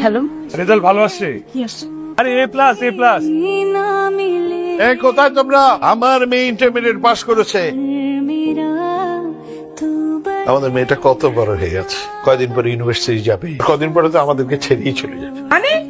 Hello. Result ভালো আসছে আরে এ প্লাস এ প্লাস কোথায় তোমরা? আমার মেয়ে ইন্টারমিডিয়েট করেছে। আমাদের মেয়েটা কত বড় হয়ে গেছে। কয়দিন পরে ইউনিভার্সিটি যাবে। কদিন পরে তো আমাদেরকে ছেড়েই চলে যাবে। মানে?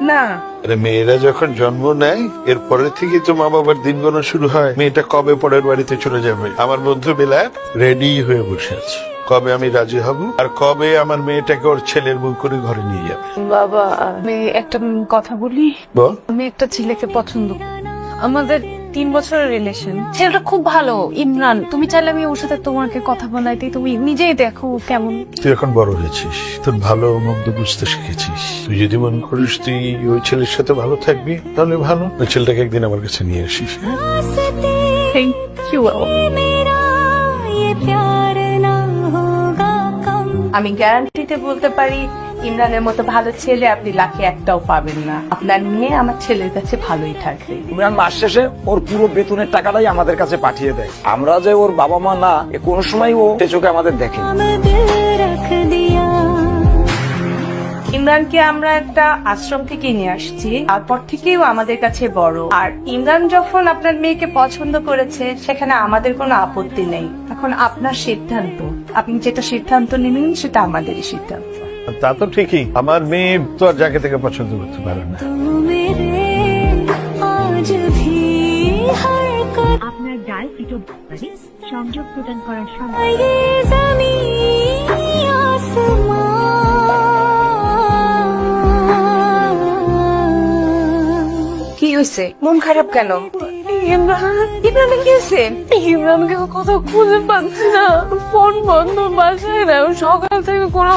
না। আরে মেয়েরা যখন জন্ম নেয় এরপরে থেকে তো মা বাবার দিন শুরু হয়। মেয়েটা কবে পরের বাড়িতে চলে যাবে? আমার বন্ধু বেলায় রেডি হয়ে বসে আছে। কবে আমি রাজি হব? আর কবে আমার মেয়েটাকে ওর ছেলের বউ করে ঘরে নিয়ে যাবে? বাবা আমি একটা কথা বলি। বল। আমি একটা ছেলেকে পছন্দ করি। আমাদের তিন বছরের রিলেশন ছেলেটা খুব ভালো ইমরান। তুমি চাইলে আমি ওর সাথে তোমাকে কথা বলাইতে তুমি নিজেই দেখো কেমন। তুই এখন বড় হয়েছিস। তোর ভালো মন্দ বুঝতে শিখেছিস। তুই যদি মনে করিস তুই ওই ছেলের সাথে ভালো থাকবি তাহলে ভালো। ওই ছেলেটাকে একদিন আমার কাছে নিয়ে আসিস হ্যাঁ? থ্যাংক ইউ আমি গ্যারান্টিতে বলতে পারি ইমরানের মতো ভালো ছেলে আপনি লাখে একটাও পাবেন না। আপনার মেয়ে আমার ছেলের কাছে ভালোই থাকবে। ইমরান মাস শেষে ওর পুরো বেতনের টাকাটাই আমাদের কাছে পাঠিয়ে দেয়। আমরা যে ওর বাবা মা না কোনো সময় ও সে চোখে আমাদের দেখে ইমরানকে আমরা একটা আশ্রম থেকে নিয়ে আসছি। তারপর থেকেও আমাদের কাছে বড়। আর ইমরান যখন আপনার মেয়েকে পছন্দ করেছে সেখানে আমাদের কোনো আপত্তি নেই। এখন আপনার সিদ্ধান্ত। আপনি যেটা সিদ্ধান্ত নেবেন সেটা আমাদেরই সিদ্ধান্ত। তা তো ঠিকই। আমার মেয়ে তো আর জায়গা থেকে পছন্দ করতে পারে না। আপনার ডাল মানে সংযোগ প্রদান করার সময়। হয়েছে? মন খারাপ কেন? ইমরানকে কোথাও খুঁজে পাচ্ছি না। ফোন বন্ধ বাসায় না। সকাল থেকে কোনো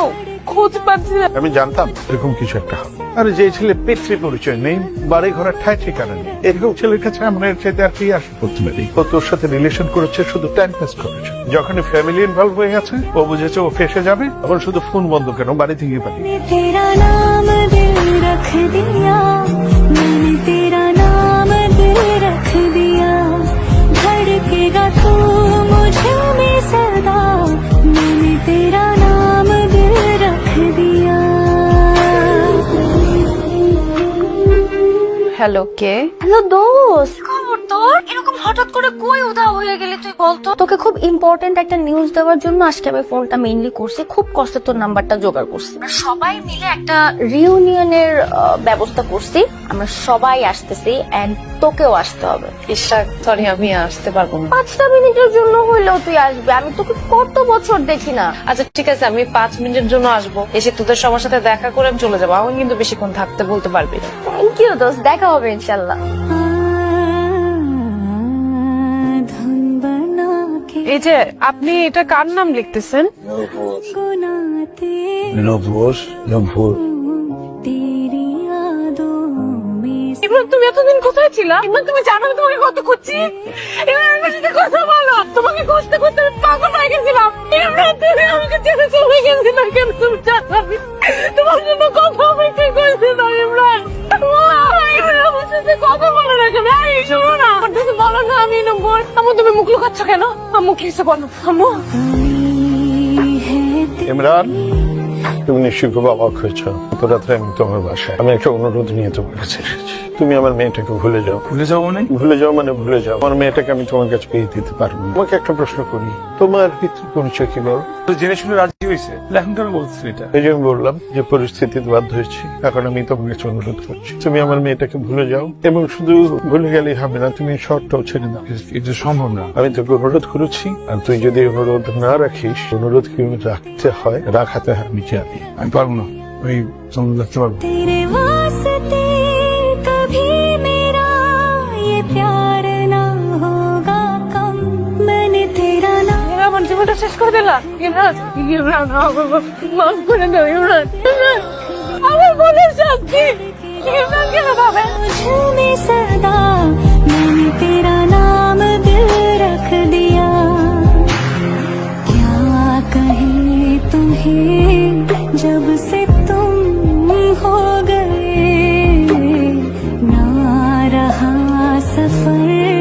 খোঁজ পাচ্ছি না। আমি জানতাম এরকম কিছু একটা হবে। আরে যে ছেলে পিতৃ পরিচয় নেই বাড়ি ঘরে ঠায় ঠিকানা নেই। এরকম ছেলের কাছে আমার চাইতে আর কি আশা করতে পারি ও তোর সাথে রিলেশন করেছে শুধু টাইম পাস করেছে। যখন ফ্যামিলি ইনভলভ হয়ে গেছে ও বুঝেছে ও ফেসে যাবে তখন শুধু ফোন বন্ধ কেন? বাড়ি থেকে পারি তেরা নাম রাখ দিয়া তেরা হ্যালো কে হ্যালো দোস্ত। খবর তোর? এরকম হঠাৎ করে কই উধাও হয়ে গেলি তুই বলতো? তোকে খুব ইম্পর্টেন্ট একটা নিউজ দেওয়ার জন্য আজকে আমি ফোনটা মেইনলি করছি। খুব কষ্টে তোর নাম্বারটা জোগাড় করছি। সবাই মিলে একটা রিউনিয়নের ব্যবস্থা করছি। আমরা সবাই আসতেছি এন্ড তোকেও আসতে হবে। ইশাক সরি আমি আসতে পারব না। পাঁচটা মিনিটের জন্য হইলেও তুই আসবি। আমি তোকে কত বছর দেখি না। আচ্ছা ঠিক আছে আমি পাঁচ মিনিটের জন্য আসব। এসে তোদের সবার সাথে দেখা করে আমি চলে যাব। আমি কিন্তু বেশিক্ষণ থাকতে বলতে পারবি না। থ্যাংক ইউ দোস্ত। দেখা হবে ইনশাল্লাহ এই যে আপনি এটা কার নাম লিখতেছেন? তুমি এতদিন কোথায় তুমি জানো তোমাকে কত খুঁজছি? কথা বলো তোমাকে খুঁজতে খুঁজতে আমি পাগল হয়ে গেছিলাম। আমাকে ছেড়ে চলে কেন তুমি তোমার জন্য কথা আমি করেছিলাম ইমরান কথা বলো না কেন? এই বলো না, আমি নম্বর আম্মু, তুমি মুখ লুকাচ্ছ কেন? আম্মু, কি হয়েছে বলো? আম্মু। ইমরান, তুমি নিশ্চয়ই খুব অবাক হয়েছ। রাত্রে আমি তোমার বাসায়, আমি একটা অনুরোধ নিয়ে তোমার কাছে এসেছি। তুমি আমার মেয়েটাকে ভুলে যাও। ভুলে যাও মানে? ভুলে যাও মানে ভুলে যাও। আমার মেয়েটাকে আমি তোমার কাছে পেয়ে দিতে পারব না। তোমাকে একটা প্রশ্ন করি তোমার পিতৃ পরিচয় কি বল? তো জেনে শুনে রাজি হয়েছে। এখন কেন বলছিস এটা? এই যে আমি বললাম যে পরিস্থিতিতে বাধ্য হয়েছি। এখন আমি তোমার কাছে অনুরোধ করছি। তুমি আমার মেয়েটাকে ভুলে যাও এবং শুধু ভুলে গেলেই হবে না তুমি শর্টটাও ছেড়ে দাও। এটা সম্ভব না। আমি তোকে অনুরোধ করেছি আর তুই যদি অনুরোধ না রাখিস অনুরোধ কি রাখতে হয়? রাখাতে হয়। আমি জানি। আমি পারব না। ওই সঙ্গে রাখতে পারব कर देला इमरान इमरान माफ़ कर दे इमरान अबे बोले शक्ति इमरान के बाप है मुझे सदा मैंने तेरा नाम दिल रख दिया। क्या कहे तुम्हें जब से तुम हो गए? ना रहा सफ़र